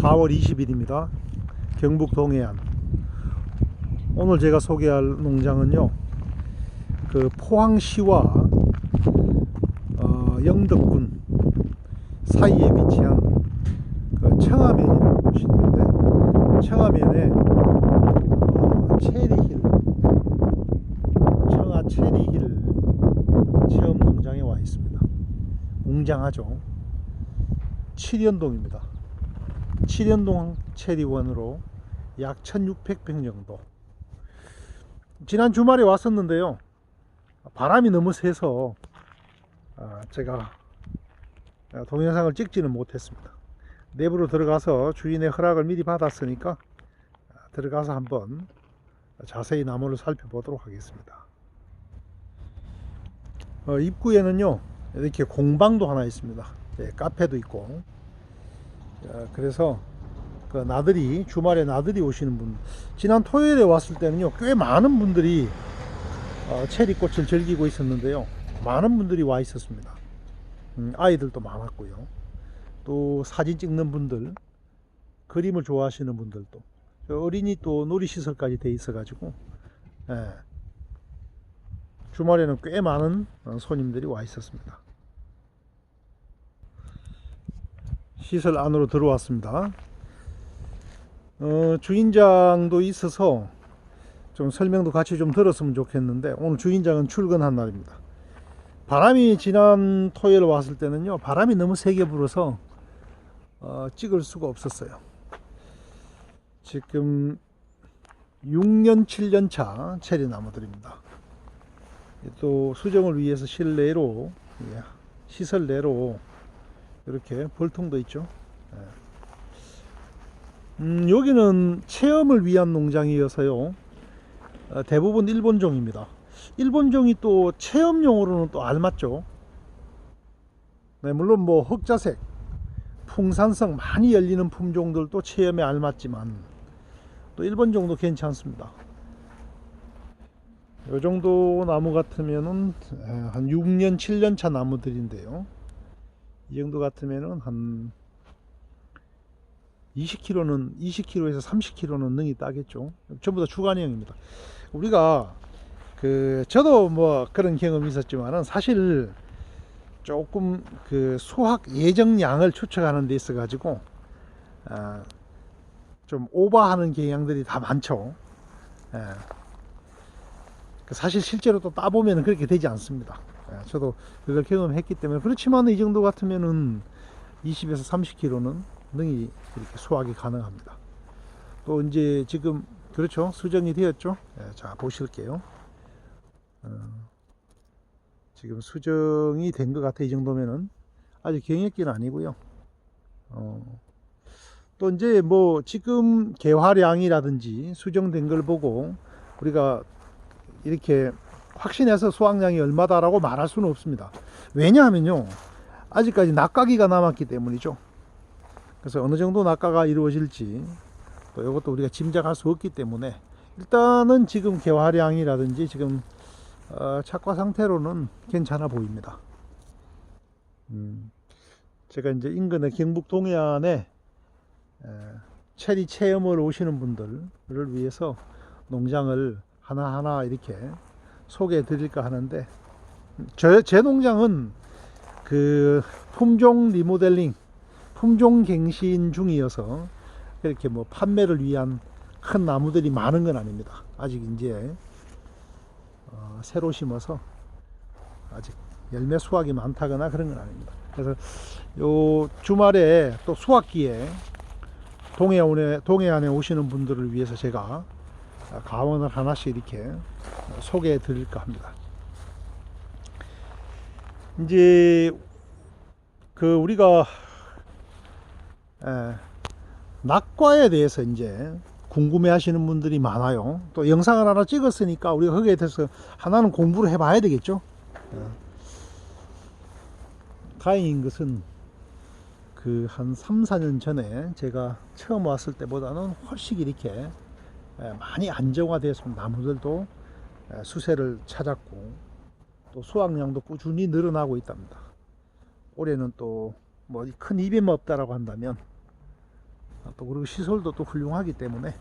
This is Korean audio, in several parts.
4월 20일입니다. 경북 동해안. 오늘 제가 소개할 농장은요. 그 포항시와 어, 영덕군 사이에 위치한 그 청하면이라는 곳이 있는데 청하면에 어, 체리힐 청하 체리힐 체험 농장에 와 있습니다. 웅장하죠. 7연동입니다. 7연동 체리원으로 약 1600평 정도. 지난 주말에 왔었는데요. 바람이 너무 세서 아, 제가 동영상을 찍지는 못했습니다. 내부로 들어가서 주인의 허락을 미리 받았으니까 아, 들어가서 한번 자세히 나무를 살펴보도록 하겠습니다. 어, 입구에는요 이렇게 공방도 하나 있습니다. 예, 카페도 있고 자, 그래서 그 나들이 주말에 나들이 오시는 분. 지난 토요일에 왔을 때는요 꽤 많은 분들이 어, 체리꽃을 즐기고 있었는데요. 많은 분들이 와 있었습니다. 음, 아이들도 많았고요. 또 사진 찍는 분들 그림을 좋아하시는 분들도. 저 어린이 또 놀이시설까지 돼 있어 가지고 예, 주말에는 꽤 많은 어, 손님들이 와 있었습니다 시설 안으로 들어왔습니다. 어, 주인장도 있어서 좀 설명도 같이 좀 들었으면 좋겠는데 오늘 주인장은 출근한 날입니다. 바람이 지난 토요일 왔을 때는요 바람이 너무 세게 불어서 어, 찍을 수가 없었어요. 지금 6년 7년 차 체리 나무들입니다. 또 수정을 위해서 실내로 예, 시설 내로 이렇게 벌통도 있죠. 예. 음, 여기는 체험을 위한 농장이어서요. 어, 대부분 일본종입니다. 일본종이 또 체험용으로는 또 알맞죠. 네, 물론 뭐 흑자색, 풍산성 많이 열리는 품종들도 체험에 알맞지만 또 일본종도 괜찮습니다. 이 정도 나무 같으면은 에, 한 6년, 7년 차 나무들인데요. 이 정도 같으면은 한 20kg는 20kg에서 30kg는 능이 따겠죠. 전부 다 주간형입니다. 우리가 그 저도 뭐 그런 경험이 있었지만은 사실 조금 그 수확 예정량을 추측하는 데 있어 가지고 아, 좀 오버하는 경향들이 다 많죠. 예. 그 사실 실제로 또 따보면 그렇게 되지 않습니다. 예, 저도 그걸 경험했기 때문에 그렇지만 이 정도 같으면은 20에서 30kg는 능이 이렇게 수확이 가능합니다. 또 이제 지금 그렇죠 수정이 되었죠. 예, 자 보실게요. 어, 지금 수정이 된 것 같아 이 정도면은 아직 경역기는 아니고요. 어, 또 이제 뭐 지금 개화량이라든지 수정된 걸 보고 우리가 이렇게 확신해서 수확량이 얼마다라고 말할 수는 없습니다. 왜냐하면요. 아직까지 낙가기가 남았기 때문이죠. 그래서 어느 정도 낙가가 이루어질지 또 이것도 우리가 짐작할 수 없기 때문에 일단은 지금 개화량이라든지 지금 어, 착과 상태로는 괜찮아 보입니다. 음, 제가 이제 인근의 경북 동해안에 에, 체리 체험을 오시는 분들을 위해서 농장을 하나하나 이렇게 소개해 드릴까 하는데 저, 제 농장은 그 품종 리모델링 품종 갱신 중이어서 이렇게 뭐 판매를 위한 큰 나무들이 많은 건 아닙니다. 아직 이제 어, 새로 심어서 아직 열매 수확이 많다거나 그런 건 아닙니다. 그래서 요 주말에 또 수확기에 동해안에 동해안에 오시는 분들을 위해서 제가 가원을 하나씩 이렇게 소개해 드릴까 합니다. 이제 그 우리가 에, 낙과에 대해서 이제 궁금해 하시는 분들이 많아요. 또 영상을 하나 찍었으니까 우리가 거기에 대해서 하나는 공부를 해 봐야 되겠죠. 어. 다행인 것은 그 한 3, 4년 전에 제가 처음 왔을 때보다는 훨씬 이렇게 예, 많이 안정화되었습니다. 나무들도 예, 수세를 찾았고 또 수확량도 꾸준히 늘어나고 있답니다. 올해는 또 뭐큰 이변 없다라고 한다면 아, 또 그리고 시설도 또 훌륭하기 때문에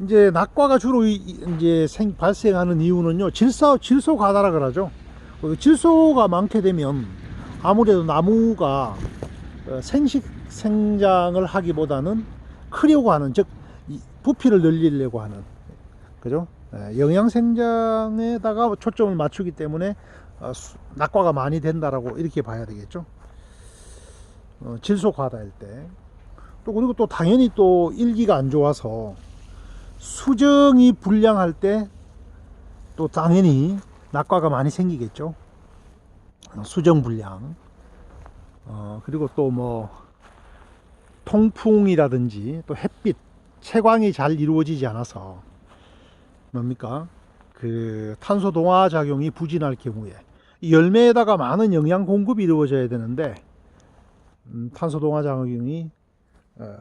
이제 낙과가 주로 이제 생, 발생하는 이유는요 질소 질소 과다라 그러죠. 그 질소가 많게 되면 아무래도 나무가 어, 생식 생장을 하기보다는 크려고 하는 즉이 부피를 늘리려고 하는 그죠? 예, 영양 생장에다가 초점을 맞추기 때문에 어, 수- 낙과가 많이 된다라고 이렇게 봐야 되겠죠. 어, 질소 과다일 때. 또 그리고 또 당연히 또 일기가 안 좋아서 수정이 불량할 때 또 당연히 낙과가 많이 생기겠죠. 어, 수정 불량. 어, 그리고 또 뭐 통풍이라든지 또 햇빛, 채광이 잘 이루어지지 않아서 뭡니까? 그 탄소 동화 작용이 부진할 경우에 이 열매에다가 많은 영양 공급이 이루어져야 되는데 음, 탄소 동화 작용이 어,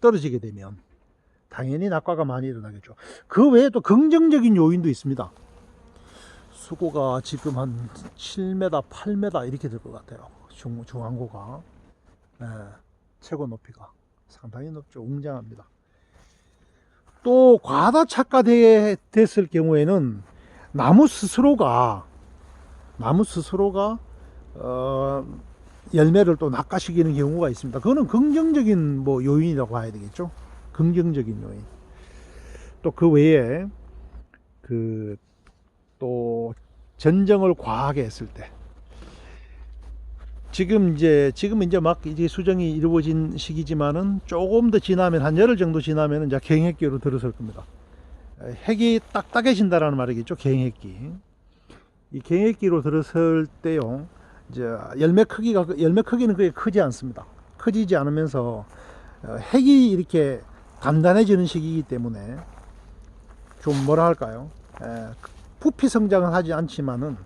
떨어지게 되면 당연히 낙과가 많이 일어나겠죠. 그 외에 또 긍정적인 요인도 있습니다. 수고가 지금 한 7m, 8m 이렇게 될 것 같아요. 중, 중앙고가 예, 최고 높이가 상당히 높죠. 웅장합니다. 또 과다 착과됐을 경우에는 나무 스스로가 나무 스스로가 어, 열매를 또 낚아시키는 경우가 있습니다. 그거는 긍정적인 뭐 요인이라고 봐야 되겠죠. 긍정적인 요인. 또 그 외에 그 또 전정을 과하게 했을 때 지금 이제 지금 이제 막 이제 수정이 이루어진 시기지만은 조금 더 지나면 한 열흘 정도 지나면은 이제 경핵기로 들어설 겁니다. 에, 핵이 딱딱해진다라는 말이겠죠. 경핵기. 이 경핵기로 들어설 때요. 이제 열매 크기가 열매 크기는 그게 크지 않습니다. 커지지 않으면서 어, 핵이 이렇게 단단해지는 시기이기 때문에 좀 뭐라 할까요? 에, 부피 성장은 하지 않지만은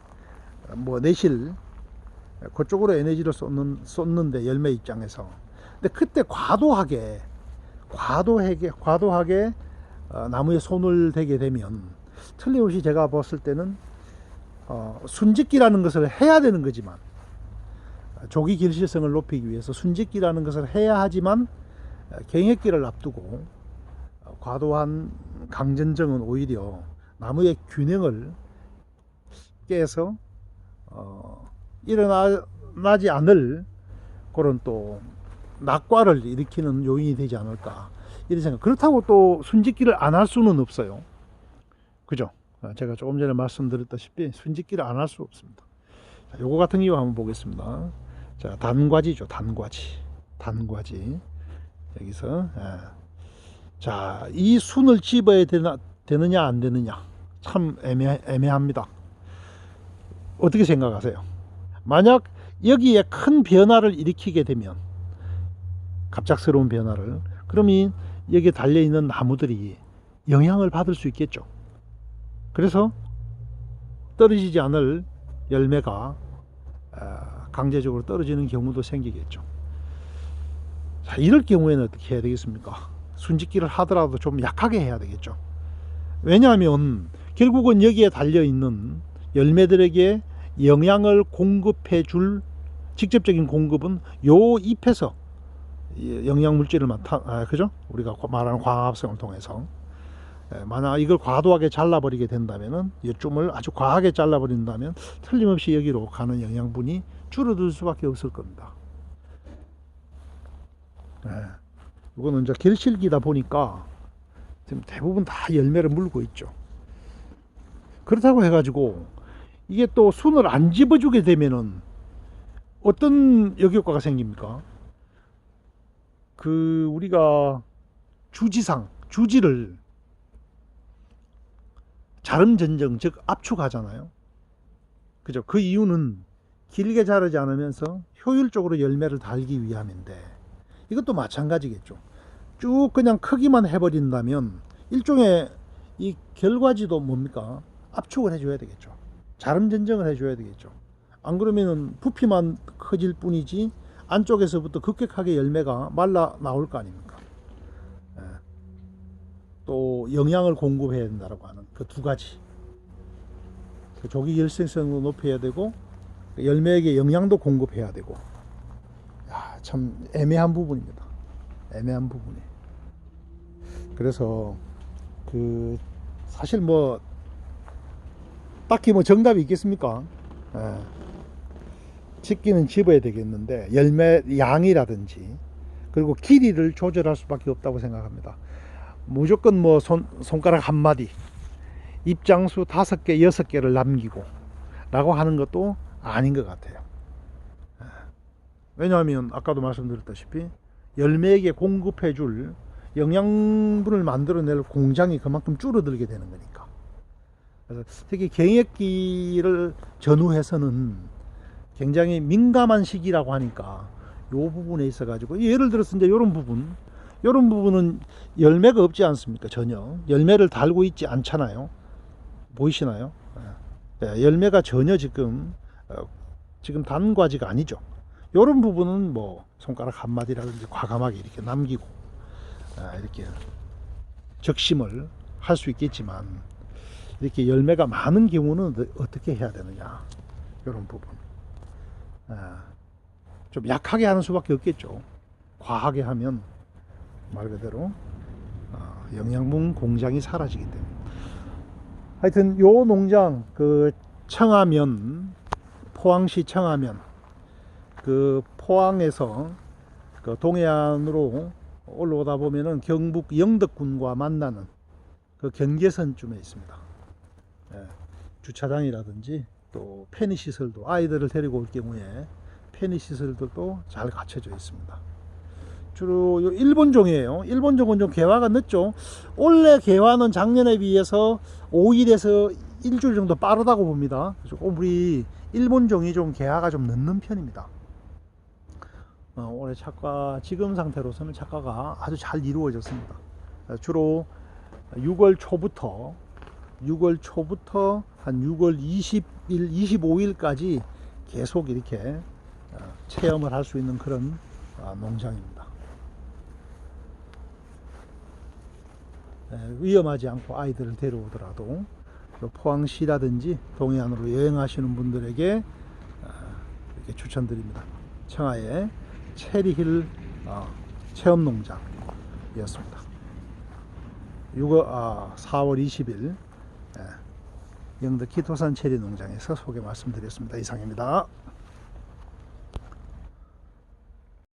어, 뭐 내실 그쪽으로 에너지를 쏟는 쏟는데 열매 입장에서. 근데 그때 과도하게 과도하게 과도하게 어, 나무에 손을 대게 되면 틀림없이 제가 봤을 때는 어, 순짓기라는 것을 해야 되는 거지만 조기 길실성을 높이기 위해서 순짓기라는 것을 해야 하지만 어, 경획기를 앞두고 어, 과도한 강전정은 오히려 나무의 균형을 깨서 어, 일어나지 않을 그런 또 낙과를 일으키는 요인이 되지 않을까 이런 생각. 그렇다고 또 순짓기를 안 할 수는 없어요. 그죠? 어, 제가 조금 전에 말씀드렸다시피 순짓기를 안 할 수 없습니다. 자, 요거 같은 경우 한번 보겠습니다. 자, 단과지죠. 단과지. 단과지. 여기서 예. 자, 이 순을 집어야 되나, 되느냐 안 되느냐 참 애매, 애매합니다. 어떻게 생각하세요? 만약 여기에 큰 변화를 일으키게 되면 갑작스러운 변화를 그러면 여기에 달려 있는 나무들이 영향을 받을 수 있겠죠. 그래서 떨어지지 않을 열매가 아, 강제적으로 떨어지는 경우도 생기겠죠. 자, 이럴 경우에는 어떻게 해야 되겠습니까? 순짓기를 하더라도 좀 약하게 해야 되겠죠. 왜냐하면 결국은 여기에 달려 있는 열매들에게 영양을 공급해 줄 직접적인 공급은 요 잎에서 이 영양 물질을 맡아 아, 그죠? 우리가 말하는 광합성을 통해서 예, 만약 이걸 과도하게 잘라버리게 된다면은 이 줌을 아주 과하게 잘라버린다면 틀림없이 여기로 가는 영양분이 줄어들 수밖에 없을 겁니다. 예, 이거는 이제 결실기다 보니까 지금 대부분 다 열매를 물고 있죠. 그렇다고 해가지고 이게 또 순을 안 집어주게 되면은 어떤 역효과가 생깁니까? 그 우리가 주지상 주지를 자름 전정 즉 압축하잖아요. 그죠? 그 이유는 길게 자르지 않으면서 효율적으로 열매를 달기 위함인데 이것도 마찬가지겠죠. 쭉 그냥 크기만 해버린다면 일종의 이 결과지도 뭡니까? 압축을 해줘야 되겠죠. 자름 전정을 해줘야 되겠죠. 안 그러면은 부피만 커질 뿐이지 안쪽에서부터 급격하게 열매가 말라 나올 거 아닙니까? 예. 또 영양을 공급해야 된다라고 하는 그 두 가지. 그 조기 열생성도 높여야 되고 열매에게 영양도 공급해야 되고. 야, 참 애매한 부분입니다. 애매한 부분이. 그래서 그 사실 뭐 딱히 뭐 정답이 있겠습니까? 예. 짓기는 집어야 되겠는데 열매 양이라든지 그리고 길이를 조절할 수밖에 없다고 생각합니다. 무조건 뭐 손, 손가락 한 마디 입장수 다섯 개 여섯 개를 남기고 라고 하는 것도 아닌 것 같아요. 예. 왜냐하면 아까도 말씀드렸다시피 열매에게 공급해 줄 영양분을 만들어낼 공장이 그만큼 줄어들게 되는 거니까. 그래서 특히 경액기를 전후해서는 굉장히 민감한 시기라고 하니까 요 부분에 있어 가지고 예를 들어서 이제 이런 부분 이런 부분은 열매가 없지 않습니까? 전혀. 열매를 달고 있지 않잖아요. 보이시나요? 예, 열매가 전혀 지금 어, 지금 단과지가 아니죠. 이런 부분은 뭐 손가락 한 마디라든지 과감하게 이렇게 남기고 아, 이렇게 적심을 할 수 있겠지만 이렇게 열매가 많은 경우는 어- 어떻게 해야 되느냐. 이런 부분. 아, 좀 약하게 하는 수밖에 없겠죠. 과하게 하면 말 그대로 어, 영양분 공장이 사라지기 때문에. 하여튼 요 농장 그 청하면 포항시 청하면 그 포항에서 그 동해안으로 올라오다 보면은 경북 영덕군과 만나는 그 경계선쯤에 있습니다. 예, 주차장이라든지 또 편의 시설도 아이들을 데리고 올 경우에 편의 시설들도 잘 갖춰져 있습니다. 주로 요 일본 종이에요. 일본 종은 좀 개화가 늦죠. 올해 개화는 작년에 비해서 5일에서 일주일 정도 빠르다고 봅니다. 조금 우리 일본 종이 좀 개화가 좀 늦는 편입니다. 어, 올해 착과 지금 상태로서는 착과가 아주 잘 이루어졌습니다. 어, 주로 6월 초부터 6월 초부터 한 6월 20일, 25일까지 계속 이렇게 어, 체험을 할 수 있는 그런 어, 농장입니다. 에, 위험하지 않고 아이들을 데려오더라도 또 포항시라든지 동해안으로 여행하시는 분들에게 어, 이렇게 추천드립니다. 청하의 체리힐 어, 체험 농장이었습니다. 6월, 아, 4월 20일 예, 영덕 기토산 체리 농장에서 소개 말씀드렸습니다. 이상입니다.